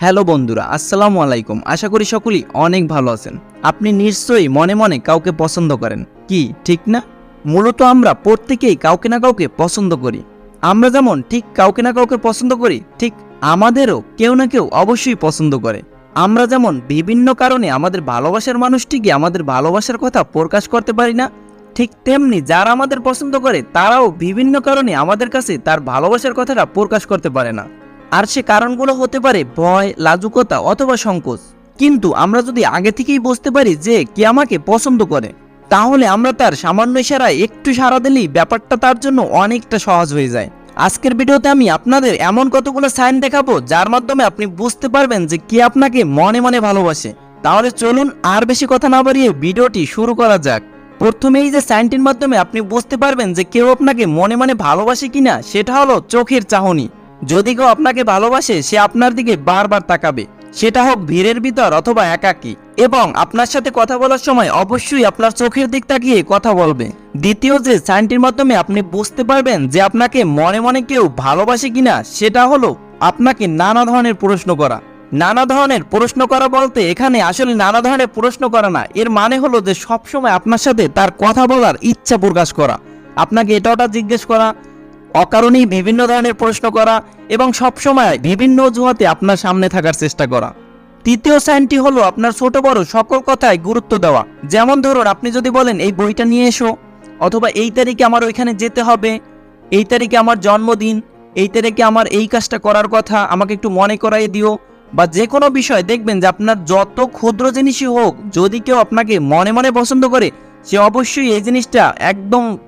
Hello বন্ধুরা, আসসালামু আলাইকুম। আশা করি সকলেই অনেক ভালো আছেন। আপনি নিশ্চয়ই মনে মনে কাউকে পছন্দ করেন। কি, ঠিক না? মূলত আমরা প্রত্যেকেই কাউকে না কাউকে পছন্দ করি। আমরা যেমন ঠিক কাউকে না কাউকে পছন্দ করি, ঠিক আমাদেরও কেউ না কেউ অবশ্যই পছন্দ করে। আমরা যেমন বিভিন্ন কারণে আমাদের ভালোবাসার মানুষটিকে আমাদের ভালোবাসার কথা প্রকাশ করতে পারি না, ঠিক তেমনি যারা আমাদের পছন্দ করে তারাও বিভিন্ন কারণে আমাদের কাছে তার ভালোবাসার কথাটা প্রকাশ করতে পারে না। আর সে কারণগুলো হতে পারে ভয়, লাজুকতা অথবা সংকোচ। কিন্তু আমরা যদি আগে থেকেই বুঝতে পারি যে কে আমাকে পছন্দ করে, তাহলে আমরা তার সামান্য ইশারায় একটু সাড়া দিলেই ব্যাপারটা তার জন্য অনেকটা সহজ হয়ে যায়। আজকের ভিডিওতে আমি আপনাদের এমন কতগুলো সাইন দেখাবো যার মাধ্যমে আপনি বুঝতে পারবেন যে কে আপনাকে মনে মনে ভালোবাসে। তাহলে চলুন আর বেশি কথা না বাড়িয়ে ভিডিওটি শুরু করা যাক। প্রথমে এই যে সাইনটির মাধ্যমে আপনি বুঝতে পারবেন যে কেউ আপনাকে মনে মনে ভালোবাসে কিনা, সেটা হলো চোখের চাহনি। যদি কেউ আপনাকে ভালোবাসে, সে আপনার দিকে বারবার তাকাবে। সেটা হোক ভিড়ের ভিতর অথবা একাকী। এবং আপনার সাথে কথা বলার সময় অবশ্যই আপনার চোখের দিক তাকিয়ে কথা বলবে। দ্বিতীয় যে সাইনটির মাধ্যমে আপনি বুঝতে পারবেন যে আপনাকে মনে মনে কেউ ভালোবাসে কিনা, সেটা হলো আপনাকে নানা ধরনের প্রশ্ন করা। নানা ধরনের প্রশ্ন করা বলতে এখানে আসলে নানা ধরনের প্রশ্ন করা না। এর মানে হলো যে সবসময় আপনার সাথে তার কথা বলার ইচ্ছা প্রকাশ করা। আপনাকে এটা ওটা জিজ্ঞেস করা অকারণেই বিভিন্ন ধরনের প্রশ্ন করা এবং সবসময় বিভিন্ন অজুহাতে আপনার সামনে থাকার চেষ্টা করা। তৃতীয় সাইনটি হলো আপনার ছোট বড় সকল কথায় গুরুত্ব দেওয়া। যেমন ধরুন, আপনি যদি বলেন, এই বইটা নিয়ে এসো। অথবা, এই তারিখে আমার ওইখানে যেতে হবে। এই তারিখে আমার জন্মদিন। এই তারিখে আমার এই কাজটা করার কথা। আমাকে একটু মনে করাইয়ে দিও। বা যে কোনো বিষয় দেখবেন যে আপনার যত ক্ষুদ্র জিনিসই হোক, যদি কেউ আপনাকে মনে মনে পছন্দ করে, সে অবশ্যই এই জিনিসটা একদম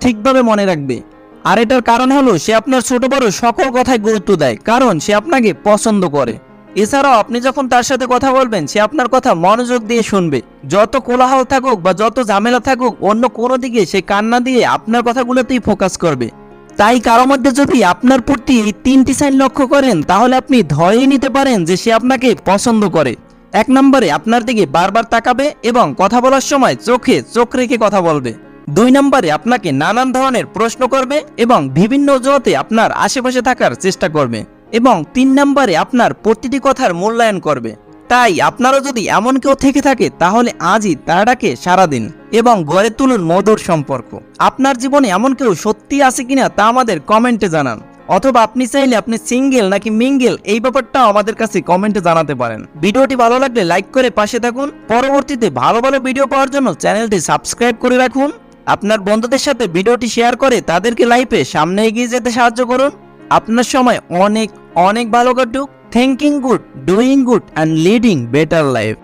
ঠিকভাবে মনে রাখবে। আর এটার কারণ হলো সে আপনার ছোট বড় সকল কথায় গুরুত্ব দেয়, কারণ সে আপনাকে পছন্দ করে। এছাড়াও আপনি যখন তার সাথে কথা বলবেন, সে আপনার কথা মনোযোগ দিয়ে শুনবে। যত কোলাহল থাকুক বা যত ঝামেলা থাকুক, অন্য কোনো দিকে সে কান্না দিয়ে আপনার কথাগুলোতেই ফোকাস করবে। তাই কারও মধ্যে যদি আপনার প্রতি এই তিনটি সাইন লক্ষ্য করেন, তাহলে আপনি ধরেই নিতে পারেন যে সে আপনাকে পছন্দ করে। এক নম্বরে আপনার দিকে বারবার তাকাবে এবং কথা বলার সময় চোখে চোখ রেখে কথা বলবে। দুই নম্বরে আপনাকে নানান ধরনের প্রশ্ন করবে এবং বিভিন্ন অজুহাতে আপনার আশেপাশে থাকার চেষ্টা করবে এবং তিন নম্বরে আপনার প্রতিটি কথার মূল্যায়ন করবে। তাই আপনারও যদি এমন কেউ থেকে থাকে, তাহলে আজই তারাটাকে সারা দিন এবং গড়ে তুলুন মধুর সম্পর্ক। আপনার জীবনে এমন কেউ সত্যি আছে কিনা তা আমাদের কমেন্টে জানান। অথবা আপনি চাইলে আপনি সিঙ্গেল নাকি মিঙ্গেল, এই ব্যাপারটাও আমাদের কাছে কমেন্টে জানাতে পারেন। ভিডিওটি ভালো লাগলে লাইক করে পাশে থাকুন। পরবর্তীতে ভালো ভালো ভিডিও পাওয়ার জন্য চ্যানেলটি সাবস্ক্রাইব করে রাখুন। আপনার বন্ধুদের সাথে ভিডিওটি শেয়ার করে তাদেরকে লাইফে সামনে এগিয়ে যেতে সাহায্য করুন। আপনার সময় অনেক অনেক ভালো কাটুক। Thinking good doing good and leading better life